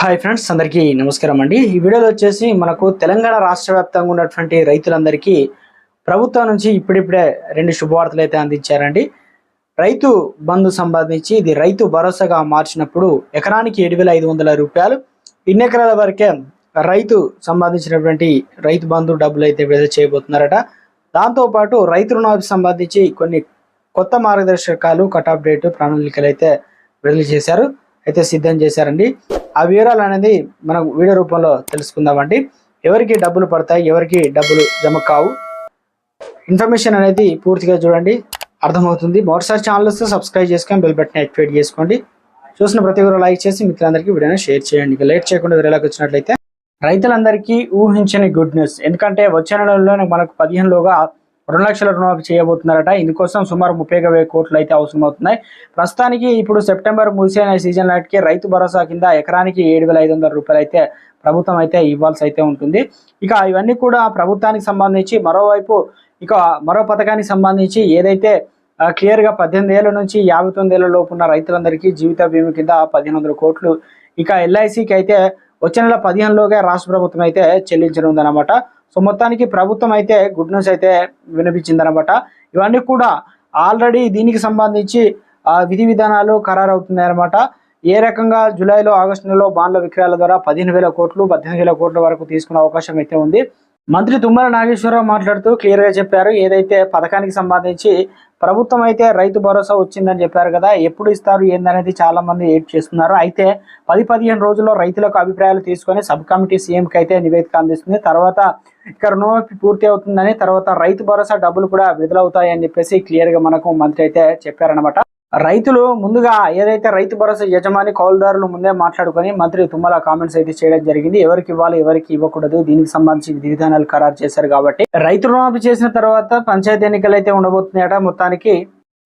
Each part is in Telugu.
హాయ్ ఫ్రెండ్స్ అందరికీ నమస్కారం అండి. ఈ వీడియోలో వచ్చేసి మనకు తెలంగాణ రాష్ట్ర వ్యాప్తంగా ఉన్నటువంటి రైతులందరికీ ప్రభుత్వం నుంచి ఇప్పుడిప్పుడే రెండు శుభవార్తలు అయితే అందించారండి. రైతు బంధు సంబంధించి ఇది రైతు భరోసాగా మార్చినప్పుడు ఎకరానికి ఏడు వేల ఐదు వందల రూపాయలు ఇన్ని ఎకరాల వరకే రైతు సంబంధించినటువంటి రైతు బంధు డబ్బులు అయితే విడుదల చేయబోతున్నారట. దాంతోపాటు రైతు రుణాలకు సంబంధించి కొన్ని కొత్త మార్గదర్శకాలు కట్ ఆఫ్ డేట్ ప్రణాళికలు అయితే విడుదల చేశారు. అయితే సిద్ధం చేశారండి. ఆ వివరాలు అనేది మనం వీడియో రూపంలో తెలుసుకుందామండి. ఎవరికి డబ్బులు పడతాయి ఎవరికి డబ్బులు జమ కావు? ఇన్ఫర్మేషన్ అనేది పూర్తిగా చూడండి అర్థమవుతుంది. మరోసారి ఛానల్స్ సబ్స్క్రైబ్ చేసుకొని బెల్ బటన్ యాక్టివేట్ చేసుకోండి. చూసిన ప్రతి ఒక్కరు లైక్ చేసి మిత్రులందరికీ వీడియోని షేర్ చేయండి. ఇక లేట్ చేయకుండా వీడియోలోకి వచ్చినట్లయితే రైతులందరికీ ఊహించని గుడ్ న్యూస్. ఎందుకంటే వచ్చే నెలలో మనకు పదిహేనులోగా రెండు లక్షల రుణమాఫీ చేయబోతున్నారట. ఇందుకోసం సుమారు ముప్పై వేల కోట్లు అయితే అవసరం అవుతున్నాయి ప్రస్తుతానికి ఇప్పుడు సెప్టెంబర్ ముగిసిన సీజన్ నాటికి రైతు భరోసా కింద ఎకరానికి ఏడు వేల ఐదు వందల రూపాయలు అయితే ప్రభుత్వం అయితే ఇవ్వాల్సి అయితే ఉంటుంది. ఇక ఇవన్నీ కూడా ప్రభుత్వానికి సంబంధించి మరోవైపు ఇక మరో పథకానికి సంబంధించి ఏదైతే క్లియర్గా పద్దెనిమిది ఏళ్ళ నుంచి యాభై తొమ్మిది ఏళ్ళ లోపు ఉన్న రైతులందరికీ జీవిత బీమా కింద పదిహేను వందల కోట్లు. ఇక ఎల్ఐసికి అయితే వచ్చే నెల పదిహేనులోగా రాష్ట్ర ప్రభుత్వం అయితే చెల్లించనుందన్నమాట. సో మొత్తానికి ప్రభుత్వం అయితే గుడ్ న్యూస్ అయితే వినిపించిందనమాట ఇవన్నీ కూడా ఆల్రెడీ దీనికి సంబంధించి విధి విధానాలు ఖరారు అవుతున్నాయి అనమాట ఏ రకంగా జూలైలో ఆగస్టు నెలలో బాండ్ల విక్రయాల ద్వారా పదిహేను వేల కోట్లు పద్దెనిమిది వేల కోట్ల వరకు తీసుకునే అవకాశం అయితే ఉంది. మంత్రి తుమ్మల నాగేశ్వరరావు మాట్లాడుతూ క్లియర్గా చెప్పారు. ఏదైతే పథకానికి సంబంధించి ప్రభుత్వం అయితే రైతు భరోసా వచ్చిందని చెప్పారు కదా ఎప్పుడు ఇస్తారు ఏందనేది చాలా మంది ఏడ్ చేస్తున్నారు. అయితే పది పదిహేను రోజుల్లో రైతులకు అభిప్రాయాలు తీసుకొని సబ్ కమిటీ సీఎంకి అయితే నివేదిక అందిస్తుంది. తర్వాత ఇక్కడ రుణమాఫీ పూర్తి అవుతుందని తర్వాత రైతు భరోసా డబ్బులు కూడా విడుదలవుతాయి చెప్పేసి క్లియర్గా మనకు మంత్రి అయితే చెప్పారనమాట రైతులు ముందుగా ఏదైతే రైతు భరోసా యజమాని కౌలుదారులు ముందే మాట్లాడుకొని మంత్రి తుమ్మల కామెంట్స్ అయితే చేయడం జరిగింది. ఎవరికి ఇవ్వాలి ఎవరికి ఇవ్వకూడదు దీనికి సంబంధించి విధి విధానాలు ఖరారు చేశారు కాబట్టి. రైతు రుణమాఫీ చేసిన తర్వాత పంచాయతీ ఎన్నికలు అయితే ఉండబోతున్నాయట. మొత్తానికి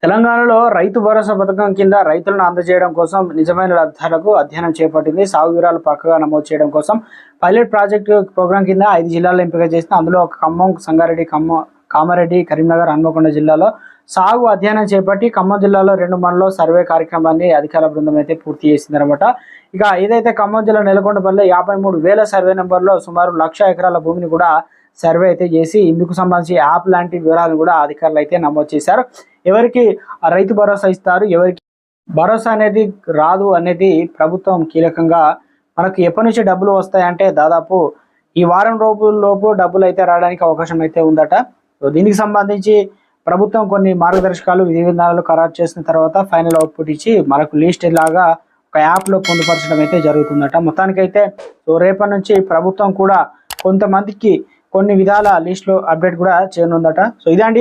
తెలంగాణలో రైతు భరోసా పథకం కింద రైతులను అందజేయడం కోసం నిజమైన లబ్ధాలకు అధ్యయనం చేపట్టింది. సాగు వివరాలు పక్కగా నమోదు చేయడం కోసం పైలట్ ప్రాజెక్టు ప్రోగ్రాం కింద ఐదు జిల్లాల్లో ఎంపిక చేసిన అందులో ఒక ఖమ్మం సంగారెడ్డి ఖమ్మం కామారెడ్డి కరీంనగర్ హన్మకొండ జిల్లాలో సాగు అధ్యయనం చేపట్టి ఖమ్మం జిల్లాలో రెండు మనలో సర్వే కార్యక్రమాన్ని అధికార బృందం అయితే పూర్తి చేసిందనమాట. ఇక ఏదైతే ఖమ్మం జిల్లా నెలకొండపల్లి యాభై మూడు వేల సర్వే నెంబర్లో సుమారు లక్ష ఎకరాల భూమిని కూడా సర్వే అయితే చేసి ఇందుకు సంబంధించి యాప్ లాంటి వివరాలు కూడా అధికారులు అయితే నమోదు చేశారు. ఎవరికి రైతు భరోసా ఇస్తారు ఎవరికి భరోసా అనేది రాదు అనేది ప్రభుత్వం కీలకంగా మనకు ఎప్పటి నుంచి డబ్బులు వస్తాయంటే దాదాపు ఈ వారం రోజుల్లోపు డబ్బులు అయితే రావడానికి అవకాశం అయితే ఉందట. సో దీనికి సంబంధించి ప్రభుత్వం కొన్ని మార్గదర్శకాలు విధి విధానాలు ఖరారు చేసిన తర్వాత ఫైనల్ అవుట్పుట్ ఇచ్చి మనకు లిస్ట్ లాగా ఒక యాప్లో పొందుపరచడం అయితే జరుగుతుందట. మొత్తానికైతే సో రేపటి నుంచి ప్రభుత్వం కూడా కొంతమందికి కొన్ని విధాల లిస్ట్లో అప్డేట్ కూడా చేయనుందట. సో ఇదండి.